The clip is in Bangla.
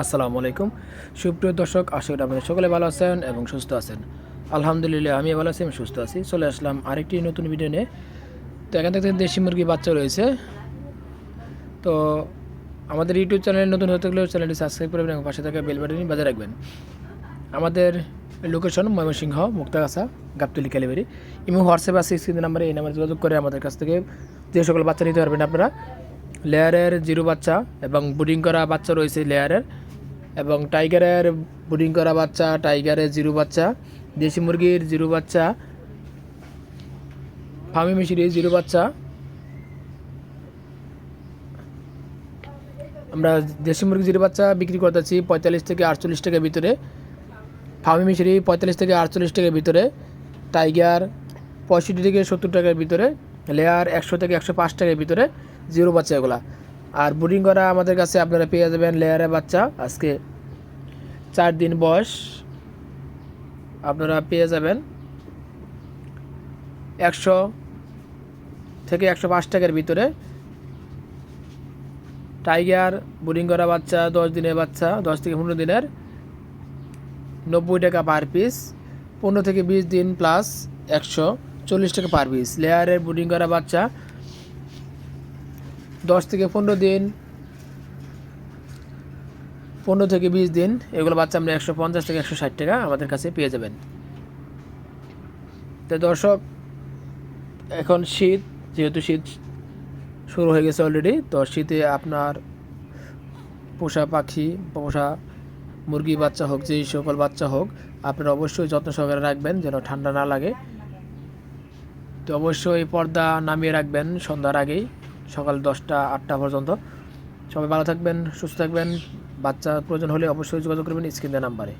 আসসালামু আলাইকুম। সুপ্রিয় দর্শক, আশা করি আপনারা সকলে ভালো আছেন এবং সুস্থ আছেন। আলহামদুলিল্লাহ আমি ভালো আছি, আমি সুস্থ আছি। চলে আসলাম আরেকটি নতুন ভিডিও নিয়ে। তো এখান থেকে দেশি মুরগি বাচ্চা রয়েছে। তো আমাদের ইউটিউব চ্যানেল নতুন হতে গেলে চ্যানেলটি সাবস্ক্রাইব করবেন এবং পাশে থাকা বেল বাটনটি রাখবেন। আমাদের লোকেশন ময়মনসিংহ, মুক্তাগাছা, গাবতলি ক্যালিভারি এবং হোয়াটসঅ্যাপ আছে স্ক্রিন নাম্বারে এই নাম্বারে যোগাযোগ করে আমাদের কাছ থেকে যে সকল বাচ্চা নিতে পারবেন আপনারা। লেয়ারের জিরো বাচ্চা এবং বুডিং করা বাচ্চা রয়েছে লেয়ারের এবং টাইগারের বুডিং করা বাচ্চা, টাইগারের জিরো বাচ্চা, দেশি মুরগির জিরো বাচ্চা, ফার্মি মিশিরির জিরো বাচ্চা। আমরা দেশি মুরগি জিরো বাচ্চা বিক্রি করতেছি পঁয়তাল্লিশ থেকে আটচল্লিশ টাকার ভিতরে। ফার্মি মিশরি পঁয়তাল্লিশ থেকে আটচল্লিশ টাকার ভিতরে। টাইগার পঁয়ষট্টি থেকে সত্তর টাকার ভিতরে। লেয়ার একশো থেকে একশো পাঁচ টাকার ভিতরে জিরো বাচ্চা এগুলা। আর বুডিং করা আমাদের কাছে আপনারা পেয়ে যাবেন লেয়ারের বাচ্চা। আজকে চার দিন বয়স। আপনারা পেয়ে যাবেন একশো থেকে একশো পাঁচ টাকার ভিতরে। টাইগার, বুডিং করা বাচ্চা, দশ দিনের বাচ্চা, দশ থেকে পনেরো দিনের। নব্বই টাকা পার পিস। পনেরো থেকে বিশ দিন প্লাস একশো চল্লিশ টাকা পার পিস। লেয়ারের বুডিং করা বাচ্চা দশ থেকে পনেরো দিন, পনেরো থেকে বিশ দিন, এগুলো বাচ্চা আমরা একশো পঞ্চাশ থেকে একশো ষাট টাকা আমাদের কাছে পেয়ে যাবেন। তো দর্শক, এখন শীত, যেহেতু শীত শুরু হয়ে গেছে অলরেডি তো শীতে আপনার পোষা পাখি, পোষা মুরগি বাচ্চা হোক, যেই সকল বাচ্চা হোক, আপনারা অবশ্যই যত্ন সহকারে রাখবেন যেন ঠান্ডা না লাগে। তো অবশ্যই পর্দা নামিয়ে রাখবেন সন্ধ্যার আগেই। সকাল দশটা, আটটা পর্যন্ত। সবাই ভালো থাকবেন, সুস্থ থাকবেন। বাচ্চা প্রয়োজন হলে অবশ্যই যোগাযোগ করবেন স্ক্রিনের নাম্বারে।